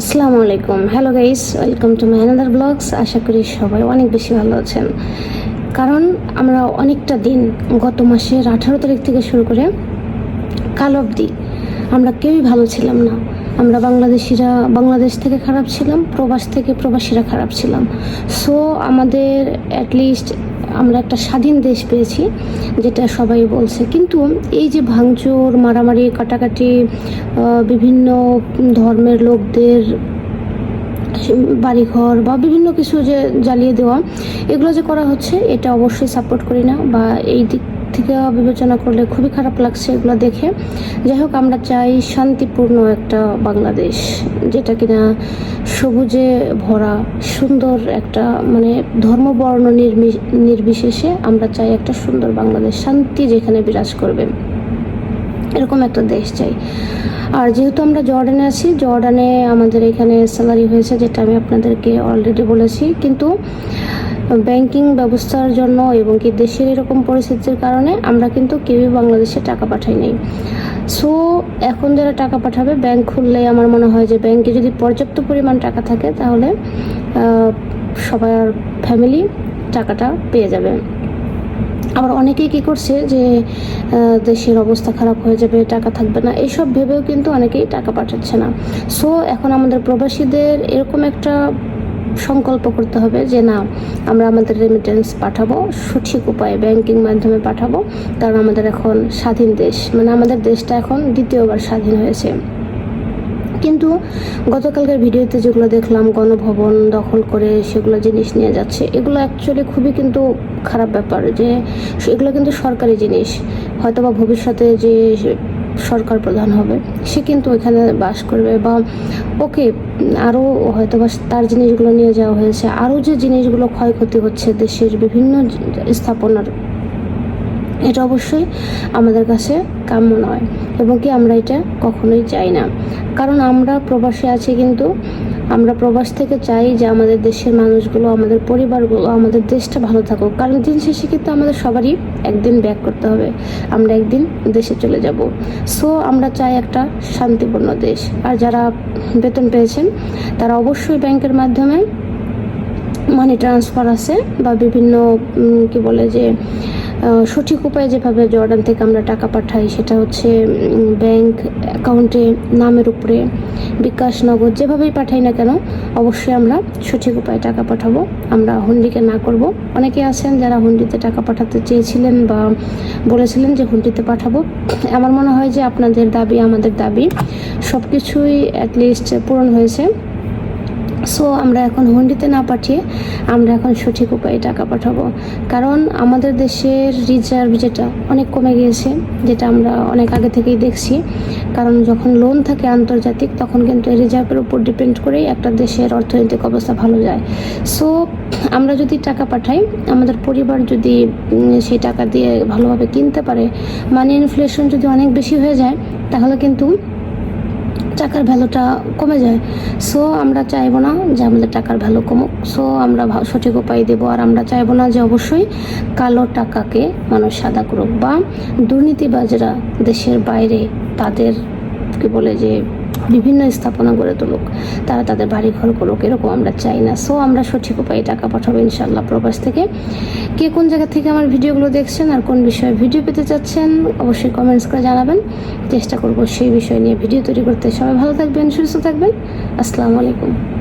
আসসালামু আলাইকুম। Hello guys welcome to my another blogs আশা করি সবাই অনেক বেশি ভালো আছেন। কারণ আমরা অনেকটা দিন গত মাসের আঠারো তারিখ থেকে শুরু করে কাল অবধি আমরা কেউই ভালো ছিলাম না। আমরা বাংলাদেশিরা, বাংলাদেশ থেকে খারাপ ছিলাম, প্রবাস থেকে প্রবাসীরা খারাপ ছিলাম। সো আমাদের অ্যাটলিস্ট আমরা একটা স্বাধীন দেশ পেয়েছি, যেটা সবাই বলছে। কিন্তু এই যে ভাঙচুর, মারামারি, কাটাকাটি বিভিন্ন ধর্মের লোকদের বাড়িঘর বা বিভিন্ন কিছু যে জ্বালিয়ে দেওয়া, এগুলো যে করা হচ্ছে, এটা অবশ্যই সাপোর্ট করি না বা এই দিক থেকে বিবেচনা করলে খুবই খারাপ লাগছে এগুলো দেখে। যাই হোক, আমরা চাই শান্তিপূর্ণ একটা বাংলাদেশ, যেটা কিনা সবুজে ভরা, সুন্দর একটা মানে ধর্মবর্ণ নির্বিশেষে আমরা চাই একটা সুন্দর বাংলাদেশ, শান্তি যেখানে বিরাজ করবে। এরকম একটা দেশ চাই। আর যেহেতু আমরা জর্ডানে আছি, জর্ডানে আমাদের এখানে স্যালারি হয়েছে, যেটা আমি আপনাদেরকে অলরেডি বলেছি, কিন্তু ব্যাংকিং ব্যবস্থার জন্য এবং কি দেশের এরকম পরিস্থিতির কারণে আমরা কিন্তু কেউই বাংলাদেশে টাকা পাঠাই নাই। সো এখন যারা টাকা পাঠাবে ব্যাংক খুললে আমার মনে হয় যে ব্যাংকে যদি পর্যাপ্ত পরিমাণ টাকা থাকে, তাহলে সবার ফ্যামিলি টাকাটা পেয়ে যাবে। আবার অনেকেই কী করছে যে দেশের অবস্থা খারাপ হয়ে যাবে, টাকা থাকবে না এইসব ভেবেও কিন্তু অনেকেই টাকা পাঠাচ্ছে না। সো এখন আমাদের প্রবাসীদের এরকম একটা সংকল্প করতে হবে যে না, আমরা আমাদের রেমিটেন্স পাঠাবো, সঠিক উপায়ে ব্যাংকিং মাধ্যমে পাঠাবো, কারণ আমাদের এখন স্বাধীন দেশ। মানে আমাদের দেশটা এখন দ্বিতীয়বার স্বাধীন হয়েছে। কিন্তু গতকালকার ভিডিওতে যেগুলো দেখলাম, গণভবন দখল করে সেগুলো জিনিস নিয়ে যাচ্ছে, এগুলো অ্যাকচুয়ালি খুবই কিন্তু খারাপ ব্যাপার যে, এগুলো কিন্তু সরকারি জিনিস। হয়তোবা ভবিষ্যতে যে সরকার প্রধান হবে, সে কিন্তু ওইখানে বাস করবে বা ওকে আরও হয়তো বা তার জিনিসগুলো নিয়ে যাওয়া হয়েছে। আরও যে জিনিসগুলো ক্ষয়ক্ষতি হচ্ছে দেশের বিভিন্ন স্থাপনার, এটা অবশ্যই আমাদের কাছে কাম্য নয় এবং কি আমরা এটা কখনোই চাই না। কারণ আমরা প্রবাসে আছি কিন্তু আমরা প্রবাস থেকে চাই যে আমাদের দেশের মানুষগুলো, আমাদের পরিবারগুলো, আমাদের দেশটা ভালো থাকুক। কারণ দিন শেষে কিন্তু আমাদের সবারই একদিন ব্যাক করতে হবে। আমরা একদিন দেশে চলে যাব। সো আমরা চাই একটা শান্তিপূর্ণ দেশ। আর যারা বেতন পেয়েছেন, তারা অবশ্যই ব্যাংকের মাধ্যমে মানি ট্রান্সফার আছে বা বিভিন্ন কি বলে যে সঠিক উপায়ে যেভাবে জর্ডান থেকে আমরা টাকা পাঠাই, সেটা হচ্ছে ব্যাংক অ্যাকাউন্টে নামের উপরে বিকাশ নগদ যেভাবেই পাঠাই না কেন, অবশ্যই আমরা সঠিক উপায়ে টাকা পাঠাবো। আমরা হুন্ডিকে না করব। অনেকে আছেন যারা হুন্ডিতে টাকা পাঠাতে চেয়েছিলেন বা বলেছিলেন যে হুন্ডিতে পাঠাবো। আমার মনে হয় যে আপনাদের দাবি, আমাদের দাবি সব কিছুই অ্যাটলিস্ট পূরণ হয়েছে। সো আমরা এখন হুন্ডিতে না পাঠিয়ে আমরা এখন সঠিক উপায়ে টাকা পাঠাবো। কারণ আমাদের দেশের রিজার্ভ যেটা অনেক কমে গিয়েছে, যেটা আমরা অনেক আগে থেকেই দেখছি। কারণ যখন লোন থাকে আন্তর্জাতিক, তখন কিন্তু রিজার্ভের উপর ডিপেন্ড করেই একটা দেশের অর্থনৈতিক অবস্থা ভালো যায়। সো আমরা যদি টাকা পাঠাই, আমাদের পরিবার যদি সেই টাকা দিয়ে ভালোভাবে কিনতে পারে মানি ইনফ্লেশন যদি অনেক বেশি হয়ে যায়, তাহলে কিন্তু টাকার ভ্যালুটা কমে যায়। সো আমরা চাইব না যে আমাদের টাকার ভ্যালু কমুক। সো আমরা সঠিক উপায় দেবো আর আমরা চাইব না যে অবশ্যই কালো টাকাকে মানুষ সাদা করুক বা দুর্নীতিবাজরা দেশের বাইরে তাদের, কি বলে যে বিভিন্ন স্থাপনা গড়ে তুলুক। তারা তাদের বাড়ি ঘর করুক এরকম আমরা চাই না। সো আমরা সঠিক উপায়ে টাকা পাঠাবো ইনশাল্লাহ প্রবাস থেকে। কে কোন জায়গা থেকে আমার ভিডিওগুলো দেখছেন আর কোন বিষয়ে ভিডিও পেতে চাচ্ছেন, অবশ্যই কমেন্টস করে জানাবেন। চেষ্টা করব সেই বিষয় নিয়ে ভিডিও তৈরি করতে। সবাই ভালো থাকবেন, সুস্থ থাকবেন। আসসালামু আলাইকুম।